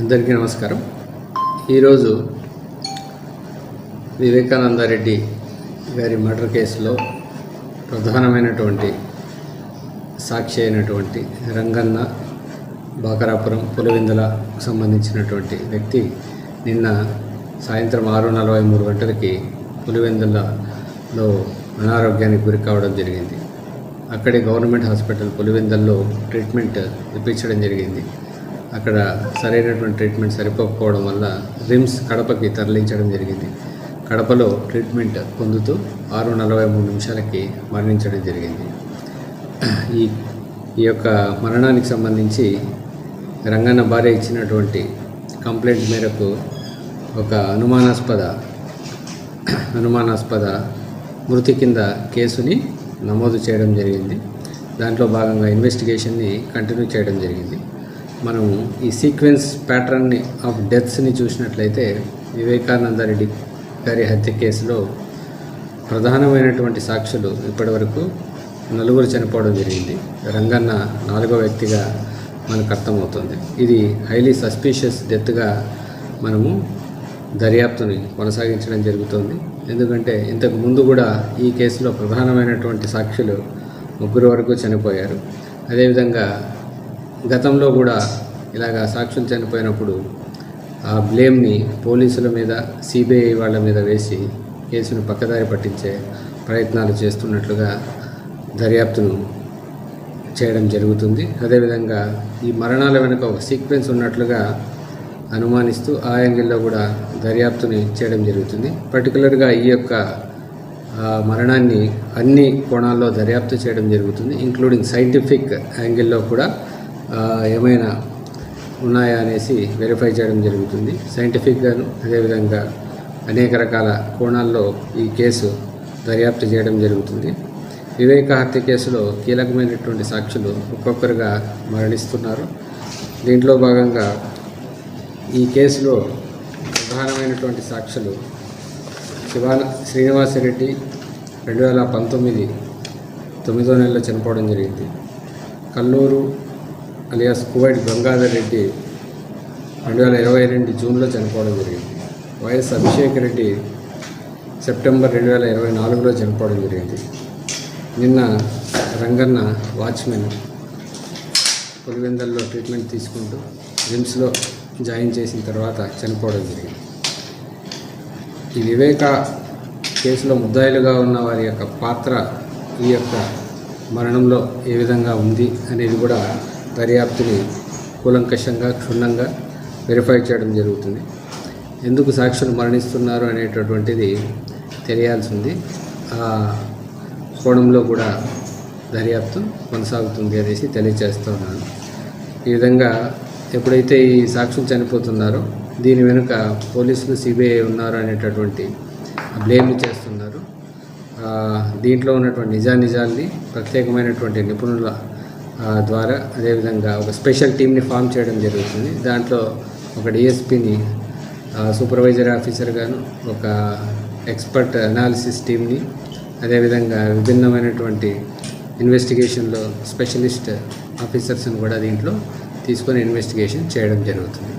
అందరికీ నమస్కారం. ఈరోజు వివేకానందరెడ్డి గారి మర్డర్ కేసులో ప్రధానమైనటువంటి సాక్షి అయినటువంటి రంగన్న బాకరాపురం పులివెందుల సంబంధించినటువంటి వ్యక్తి నిన్న సాయంత్రం ఆరు నలభై మూడు గంటలకి పులివెందులలో అనారోగ్యానికి గురి కావడం జరిగింది. అక్కడే గవర్నమెంట్ హాస్పిటల్ పులివెందుల్లో ట్రీట్మెంట్ ఇప్పించడం జరిగింది. అక్కడ సరైనటువంటి ట్రీట్మెంట్ సరిపోకపోవడం వల్ల రిమ్స్ కడపకి తరలించడం జరిగింది. కడపలో ట్రీట్మెంట్ పొందుతూ ఆరు నలభై మూడు నిమిషాలకి మరణించడం జరిగింది. ఈ ఈ యొక్క మరణానికి సంబంధించి రంగన్న భార్య ఇచ్చినటువంటి కంప్లైంట్ మేరకు ఒక అనుమానాస్పద అనుమానాస్పద మృతి కింద కేసుని నమోదు చేయడం జరిగింది. దాంట్లో భాగంగా ఇన్వెస్టిగేషన్ని కంటిన్యూ చేయడం జరిగింది. మనం ఈ సీక్వెన్స్ ప్యాటర్న్ని ఆఫ్ డెత్స్ని చూసినట్లయితే వివేకానంద రెడ్డి గారి హత్య కేసులో ప్రధానమైనటువంటి సాక్షులు ఇప్పటివరకు నలుగురు చనిపోవడం జరిగింది. రంగన్న నాలుగో వ్యక్తిగా మనకు అర్థమవుతుంది. ఇది హైలీ సస్పీషియస్ డెత్గా మనము దర్యాప్తుని కొనసాగించడం జరుగుతుంది. ఎందుకంటే ఇంతకు ముందు కూడా ఈ కేసులో ప్రధానమైనటువంటి సాక్షులు ముగ్గురు వరకు చనిపోయారు. అదేవిధంగా గతంలో కూడా ఇలాగ సాక్షులు చనిపోయినప్పుడు ఆ బ్లేమ్ని పోలీసుల మీద సిబిఐ వాళ్ళ మీద వేసి కేసును పక్కదారి పట్టించే ప్రయత్నాలు చేస్తున్నట్లుగా దర్యాప్తును చేయడం జరుగుతుంది. అదేవిధంగా ఈ మరణాల వెనుక ఒక సీక్వెన్స్ ఉన్నట్లుగా అనుమానిస్తూ ఆ యాంగిల్లో కూడా దర్యాప్తుని చేయడం జరుగుతుంది. పర్టికులర్గా ఈ యొక్క మరణాన్ని అన్ని కోణాల్లో దర్యాప్తు చేయడం జరుగుతుంది ఇంక్లూడింగ్ సైంటిఫిక్ యాంగిల్లో కూడా ఏమైనా ఉన్నాయా అనేసి వెరిఫై చేయడం జరుగుతుంది. సైంటిఫిక్గాను అదేవిధంగా అనేక రకాల కోణాల్లో ఈ కేసు దర్యాప్తు చేయడం జరుగుతుంది. వివేక హత్య కేసులో కీలకమైనటువంటి సాక్షులు ఒక్కొక్కరుగా మరణిస్తున్నారు. దీంట్లో భాగంగా ఈ కేసులో ప్రధానమైనటువంటి సాక్షులు శివాన శ్రీనివాసరెడ్డి రెండు వేల పంతొమ్మిది తొమ్మిదో నెలలో చనిపోవడం జరిగింది. కల్లూరు అలియాస్ కువైట్ గంగాధర్ రెడ్డి రెండు వేల ఇరవై రెండు జూన్లో చనిపోవడం జరిగింది. వైఎస్ అభిషేక్ రెడ్డి సెప్టెంబర్ రెండు వేల ఇరవై నాలుగులో చనిపోవడం జరిగింది. నిన్న రంగన్న వాచ్మెన్ పులివెందల్లో ట్రీట్మెంట్ తీసుకుంటూ రిమ్స్లో జాయిన్ చేసిన తర్వాత చనిపోవడం జరిగింది. ఈ వివేక కేసులో ముద్దాయిలుగా ఉన్న వారి యొక్క పాత్ర ఈ యొక్క మరణంలో ఏ విధంగా ఉంది అనేది కూడా దర్యాప్తుని కూలంకషంగా క్షుణ్ణంగా వెరిఫై చేయడం జరుగుతుంది. ఎందుకు సాక్షులు మరణిస్తున్నారు అనేటటువంటిది తెలియాల్సింది. ఆ కోణంలో కూడా దర్యాప్తు కొనసాగుతుంది అనేసి తెలియజేస్తున్నాను ఈ విధంగా ఎప్పుడైతే ఈ సాక్షులు చనిపోతున్నారో దీని వెనుక పోలీసులు సిబిఐ ఉన్నారు అనేటటువంటి బ్లేమ్ చేస్తున్నారు. దీంట్లో ఉన్నటువంటి నిజానిజాల్ని ప్రత్యేకమైనటువంటి నిపుణుల ద్వారా అదేవిధంగా ఒక స్పెషల్ టీమ్ని ఫామ్ చేయడం జరుగుతుంది. దాంట్లో ఒక డిఎస్పిని సూపర్వైజర్ ఆఫీసర్గాను ఒక ఎక్స్పర్ట్ అనాలిసిస్ టీమ్ని అదేవిధంగా విభిన్నమైనటువంటి ఇన్వెస్టిగేషన్లో స్పెషలిస్ట్ ఆఫీసర్స్ని కూడా దీంట్లో తీసుకొని ఇన్వెస్టిగేషన్ చేయడం జరుగుతుంది.